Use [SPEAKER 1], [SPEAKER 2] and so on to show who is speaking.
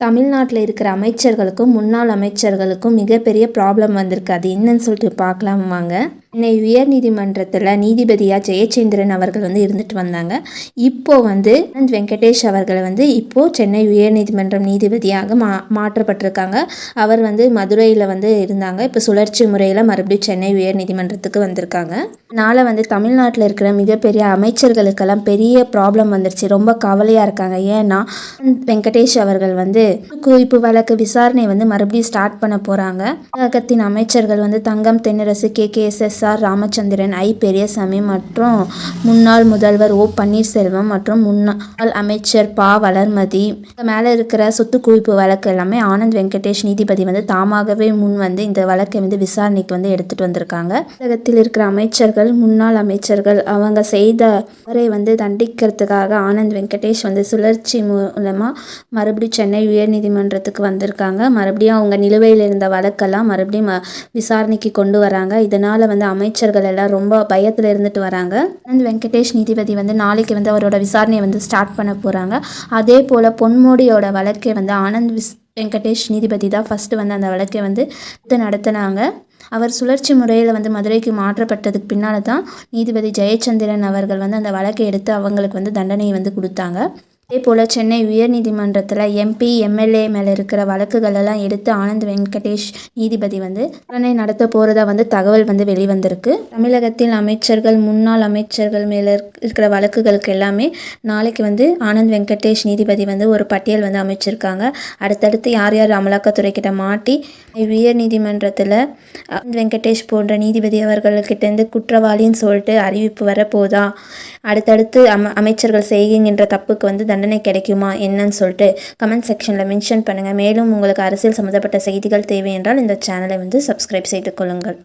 [SPEAKER 1] தமிழ்நாட்டில் இருக்கிற அமைச்சர்களுக்கும் முன்னாள் அமைச்சர்களுக்கும் மிகப்பெரிய ப்ராப்ளம் வந்திருக்கு. அது என்னன்னு சொல்லிட்டு பார்க்கலாம் வாங்க சென்னை உயர்நீதிமன்றத்தில் நீதிபதியாக ஜெயச்சந்திரன் அவர்கள் வந்து இருந்துட்டு வந்தாங்க. இப்போ வந்து அனந்த் வெங்கடேஷ் அவர்கள் வந்து இப்போ சென்னை உயர்நீதிமன்றம் நீதிபதியாக மா மாற்றப்பட்டிருக்காங்க. அவர் வந்து மதுரையில் வந்து இருந்தாங்க. இப்போ சுழற்சி முறையில் மறுபடியும் சென்னை உயர்நீதிமன்றத்துக்கு வந்திருக்காங்க. அதனால் வந்து தமிழ்நாட்டில் இருக்கிற மிகப்பெரிய அமைச்சர்களுக்கெல்லாம் பெரிய ப்ராப்ளம் வந்துருச்சு. ரொம்ப கவலையாக இருக்காங்க. ஏன்னா வெங்கடேஷ் அவர்கள் வந்து குவிப்பு வழக்கு விசாரணை வந்து மறுபடியும் ஸ்டார்ட் பண்ண போகிறாங்க தமிழகத்தின் அமைச்சர்கள் வந்து Thangam Thennarasu K K S S R Ramachandran I. Periyasamy மற்றும் முன்னாள் முதல்வர் ஓ. பன்னீர்செல்வம் மற்றும் முன்னாள் அமைச்சர் பா. வளர்மதி. மேலே இருக்கிற சொத்து குவிப்பு வழக்கு எல்லாமே ஆனந்த் வெங்கடேஷ் நீதிபதி வந்து தாமாகவே முன் வந்து இந்த வழக்கை வந்து விசாரணைக்கு வந்து எடுத்துட்டு வந்திருக்காங்க. தமிழகத்தில் இருக்கிற அமைச்சர்கள் முன்னாள் அமைச்சர்கள் அவங்க செய்த முறை வந்து தண்டிக்கிறதுக்காக ஆனந்த் வெங்கடேஷ் வந்து சுழற்சி மூலமாக மறுபடியும் சென்னை உயர்நீதிமன்றத்துக்கு வந்திருக்காங்க. மறுபடியும் அவங்க நிலுவையில் இருந்த வழக்கெல்லாம் மறுபடியும் ம- விசாரணைக்கு கொண்டு வராங்க. இதனால் வந்து அமைச்சர்கள் எல்லாம் ரொம்ப பயத்தில் இருந்துட்டு வராங்க. ஆனந்த் வெங்கடேஷ் நீதிபதி வந்து நாளைக்கு வந்து அவரோட விசாரணையை வந்து ஸ்டார்ட் பண்ண போகிறாங்க அதே போல் பொன்மோடியோட வழக்கை வந்து ஆனந்த் விஸ் வெங்கடேஷ் நீதிபதி தான் ஃபஸ்ட்டு வந்து அந்த வழக்கை வந்து நடத்தினாங்க. அவர் சுழற்சி முறையில் வந்து மதுரைக்கு மாற்றப்பட்டதுக்கு பின்னால் தான் நீதிபதி ஜெயச்சந்திரன் அவர்கள் வந்து அந்த வழக்கை எடுத்து அவங்களுக்கு வந்து தண்டனையை வந்து கொடுத்தாங்க. அதே போல் சென்னை உயர்நீதிமன்றத்தில் எம்பி எம்எல்ஏ மேலே இருக்கிற வழக்குகள் எல்லாம் எடுத்து ஆனந்த் வெங்கடேஷ் நீதிபதி வந்து விசாரணை நடத்த போகிறதா வந்து தகவல் வந்து வெளிவந்திருக்கு. தமிழகத்தில் அமைச்சர்கள் முன்னாள் அமைச்சர்கள் மேலே இருக்கிற வழக்குகளுக்கு எல்லாமே நாளைக்கு வந்து ஆனந்த் வெங்கடேஷ் நீதிபதி வந்து ஒரு பட்டியல் வந்து அமைச்சிருக்காங்க. அடுத்தடுத்து யார் யார் அமலாக்கத்துறை கிட்ட மாட்டி உயர்நீதிமன்றத்தில் ஆனந்த் வெங்கடேஷ் போன்ற நீதிபதி அவர்கள்கிட்டேருந்து குற்றவாளின்னு சொல்லிட்டு அறிவிப்பு வரப்போதா? அடுத்தடுத்து அம அமைச்சர்கள் செய்கின்ற தப்புக்கு வந்து தண்டனை கிடைக்குமா என்னன்னு சொல்லிட்டு கமெண்ட் செக்ஷனில் மென்ஷன் பண்ணுங்கள் மேலும் உங்களுக்கு அரசியல் சம்மந்தப்பட்ட செய்திகள் தேவை என்றால் இந்த சேனலை வந்து சப்ஸ்கிரைப் செய்து கொள்ளுங்கள்.